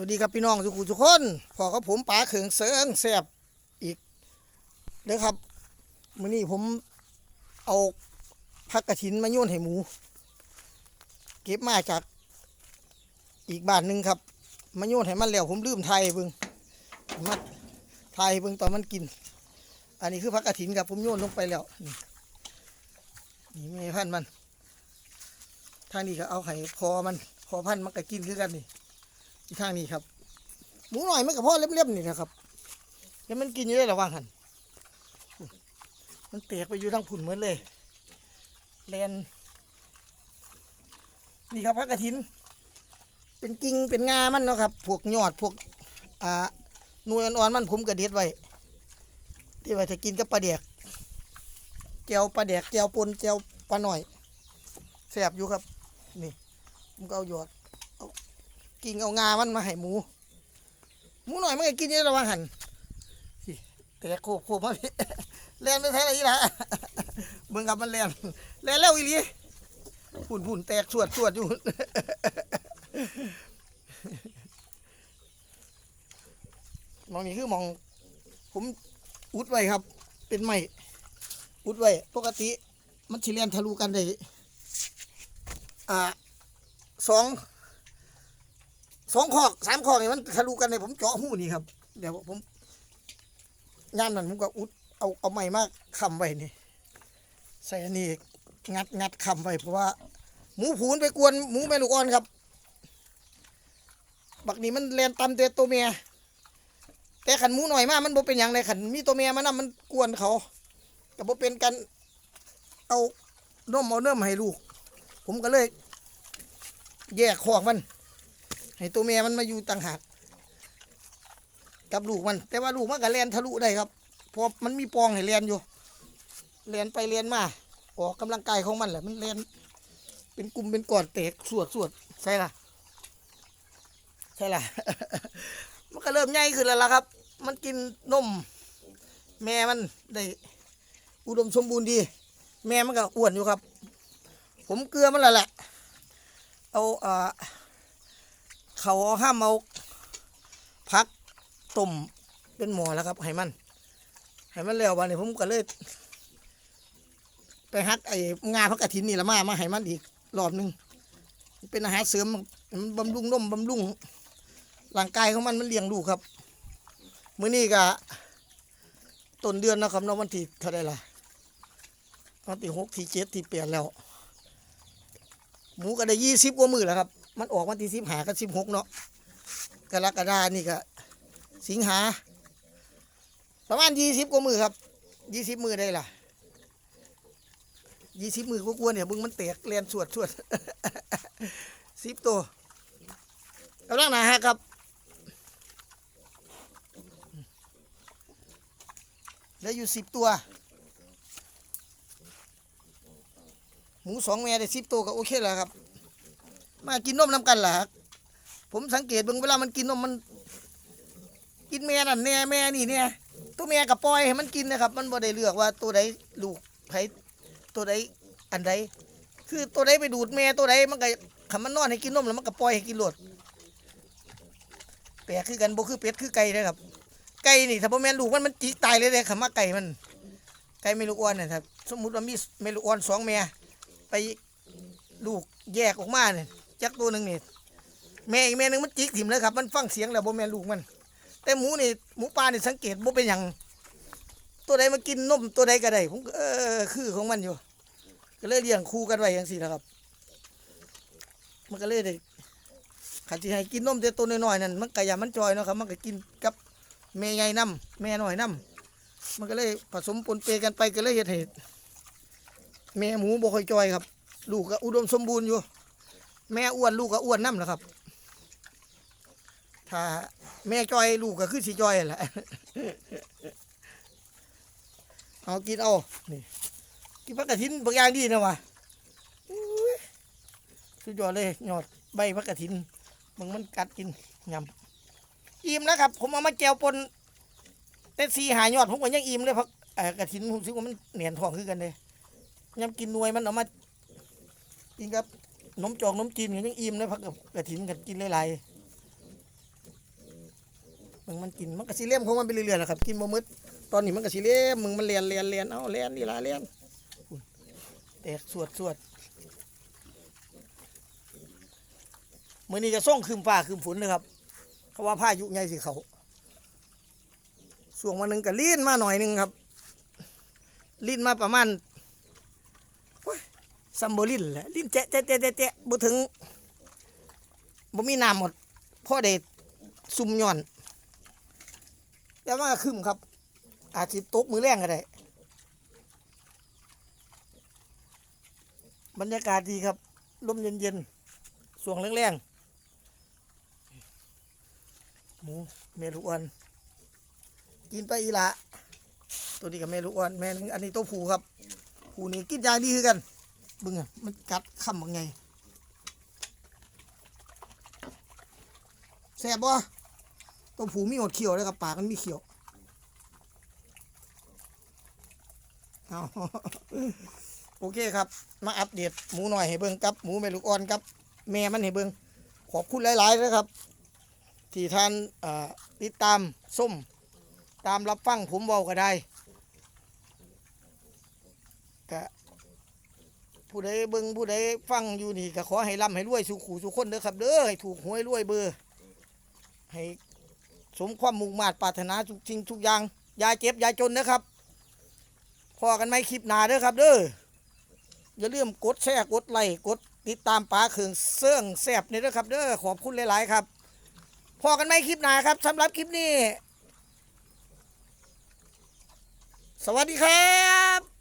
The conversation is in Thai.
วัสดีครับพี่น้องทุกคนทุกคนพอกับผมป๋าเขิงเสิงแซบอีกเด้อครับมื้อนี้ผมเอาผักกระถินมาโยนให้หมู เก็บมาจากอีกบ้านหนึ่งครับมาโยนให้มันแล้วผมลืมไทยเบิ่งมาไทยเบิ่งตอนมันกิน อันนี้คือผักกระถินครับผมโยนลงไปแล้วนี่นี่แม่พันมันทางนี้ก็เอาไข่พอมันพอพันมันก็กินคือกันนี่ ที่ทางนี้ครับ หมูหน่อยมันกับพ่อเล็บๆนี่นะครับ แล้วมันกินอยู่ได้ระวังหันมันเตกไปอยู่ทางผุนเหมือนเลยแลนนี่ครับพระกระถิน เป็นกิ่งเป็นงามันเนาะครับ พวกยอดพวก อ่าน่วยอ่อนๆมันผมกระเด็ดไว้ ที่ว่าจะกินกับปลาเดกแจวปลาเดกแจวปนแจวปลาหน่อยแสบอยู่ครับ นี่ผมก็เอาหยอด กิ่งเอางามันมาให้หมู หมูหน่อยมันก็กินเยอะระวังหันแต่โคบโคบมาพี่แลนไปแท้อะไรอีล่ะเบิ่งกับมันแลนแลนแล้วอีหลีพุ่นพุ่นแตกสวดสวดอยู่มองนี่คือมอง ผมอุดไว้ครับ เป็นไม้อุดไว้ ปกติ มันสิเลียนทะลุกันได้อ่าสอง สองขอกสามขอกนี่มันทะลุกันเลยผมเจาะหูนี่ครับ เดี๋ยวผมย่ามนั้นผมก็อุดเอาเอาไม้มาค้ำไว้นี่ใส่อันนี้งัดงัดคำไว้เพราะว่า หมูผูนไปกวนหมูแม่ลูกอ่อนครับ บักนี้มันแลนตำเตตัวเมียแต่ขันหมูหน่อยมากมันบ่เป็นอย่างไรขันมีตัวเมียมันนำมันกวนเขาแต่บ่เป็นกันเอานมเอาเนื้อมาให้ลูก ผมก็เลย แยกขอกมัน ให้ตัวเมียมันมาอยู่ต่างหากกับลูกมัน แต่ว่าลูกมันก็แลนทะลุได้ครับเพราะมันมีปองให้แลนอยู่แลนไปแลนมาออกกำลังกายของมันแหละมันแลนเป็นกลุ่มเป็นก้อนเตกสวดสวดใช่ล่ะใช่ล่ะมันก็เริ่มใหญ่ขึ้นแล้วล่ะครับ มันกินนม แม่มันได้อุดมสมบูรณ์ดี แม่มันก็อ้วนอยู่ครับ ผมเกลือมันแล้วแหละเอาอ่า เขาห้ามเอาพักต้มเป็นหมอแล้วครับให้มันให้มันแล้ววันนี้ผมก็เลย ไปฮัดไอ้งาพักกระถินนี่ละมามาให้มันอีกรอบหนึงเป็นอาหารเสริมมันบำรุงนมบำรุงร่างกายของมันมันเลี้ยงลูกครับมื้อนี้ก็ต้นเดือนนะครับเนาะวันที่เท่าไรล่ะวันที่หกที่เจ็ดที่แปดแล้ว หมูก็ได้ยี่สิบกว่ามือแล้วครับ มันออกวันที่สิบหากับสิบหกเนาะกรกฎานี่ก็สิงหา ประมาณยี่สิบกว่ามือครับยี่สิบมือได้ล่ะยี่สิบมือกว่าๆเนี่ยบึงมันแตกเรียนสวดสวดสิบตัวกำลังหนาฮะครับแล้วอยู่สิบตัว หมูสองแม่ได้สิบตัวก็โอเคแล้วครับ มากินนมน้ำกันล่ะครับผมสังเกตเบิ่งเวลามันกินนมมัน กินแม่นั่นแน่แม่นี่เนี่ยตัวแม่กับปล่อยให้มันกินนะครับ มันบ่ได้เลือกว่าตัวใดลูกไผตัวใดอันใดคือตัวใดไปดูดแม่ตัวใดมันก็คำมันนอนให้กินนมแล้วมันก็ปล่อยให้กินโลดแปลกคือกันบ่คือเป็ดคือไก่นะครับ ไก่นี่ถ้าบ่แม่นลูกมันมันจิกตายเลยเลยคำว่าไก่มัน ไก่ไม่ลูกอ่อนนะครับ สมมุติว่ามีไม่ลูกอ่อนสองแม่ไปลูกแยกออกมาเนี่ย จักตัวหนึ่งนี่แม่อีกแม่หนึ่งมันจิกถิ่มเลยครับ มันฟังเสียงแล้วบ่แม่ลูกมัน แต่หมูนี่หมูป่านี่สังเกตบ่เป็นหยังตัวใดมากินนมตัวใดก็ได้ผมก็เออคือของมันอยู่ ก็เลยเลี้ยงคู่กันไว้อย่างสี่นะครับ มันก็เลยได้ขันที่ให้กินนมแต่ตัวน้อยๆนั่นมันก็อย่ามันจอยเนาะครับ มันก็กินกับแม่ใหญ่น้ำแม่น้อยน้ำมันก็เลยผสมปนเปกันไปก็เลยเห็ดเหตุแม่หมูบ่ค่อยจอยครับ ลูกก็อุดมสมบูรณ์อยู่ แม่อ้วนลูกก็อ้วนน้ำแหละครับ ถ้าแม่จอยลูกก็คือสิจอยแหละเอากินเอานี่กินผักกระถินบางอย่างดีนะวะสุดยอดเลยยอดใบผักกระถินมึงมันกัดกินยำอิ่มแล้วครับ ผมเอามาแจวปนแต่สีหายอดผมก็ยังอิ่มเลยผักกระถินผมคิดว่ามันเหนียนทองคือกันเลยยำกินนวยมันเอามากินกับ นมจอกนมจีนก็ยังอิ่มเลยพักกับกระถินกันกินหลายๆมึงมันกินมันก็สิเลี่ยมของมันไปเรื่อยๆแหละครับกินบ่มืดตอนนี้มันก็สิเลี่ยมมึงมันเลียนเลียนเลียนเอาเลียนนี่ละเลียนแตกสวดสวดมื้อนี้จะส่งคืมฟ้าคืมฝนเลยครับเขาว่าพายุใหญ่สิเขาส่วงวันหนึ่งก็ลีนมาหน่อยหนึงครับลีนมาประมาณ ซัมโบลินแหละลีนแจ๊ะแจ๊ะแจ๊ะแจ๊ะแจ๊บ่ถึงบ่มีน้ำหมดพ่อเดชซุ่มย่อนแต่ว่าคืมครับ อาจสิตกมือแรงก็ได้บรรยากาศดีครับลมเย็นๆสวงแรงๆหมูเมลูอ่อนกินไปอีละตัวนี้กับเมลูอ่อนแม่นอันนี้ตัวผูครับผูนี่กินยาดีคือกัน บึงอะมันกัดคำว่าไงแซ่บบ่ตัวผูมีหดเขียวเลยครับปากมันมีเขียวเอาโอเคครับ มาอัปเดตหมูหน่อยให้เบิ่งกับ หมูแม่ลูกอ่อนกับ แม่มันให้เบิ่งขอบคุณหลายๆนะครับ ที่ท่านติดตามส้มตามรับฟังผมเบาก็ได้ก็ ผู้ใดเบิ่งผู้ใดฟังอยู่นี่ก็ขอให้ร่ำให้รวยสุขูสุขคนเด้อครับเด้อให้ถูกหวยรวยเบอร์ให้สมความมุ่งมา่ปรารถนาทุกสิ่งทุกอย่างอย่าเจ็บอย่าจนนะครับพอกันไหมคลิปหนาเด้อครับ เด้ออย่าลืมกดแชร์กดไลค์กดติดตามปลาเขืองเสื่องแสบนี่เด้อครับ เด้อขอบคุณหลาย ๆ ครับพอกันไหมคลิปหนาครับสำหรับคลิปนี้ สวัสดีครับ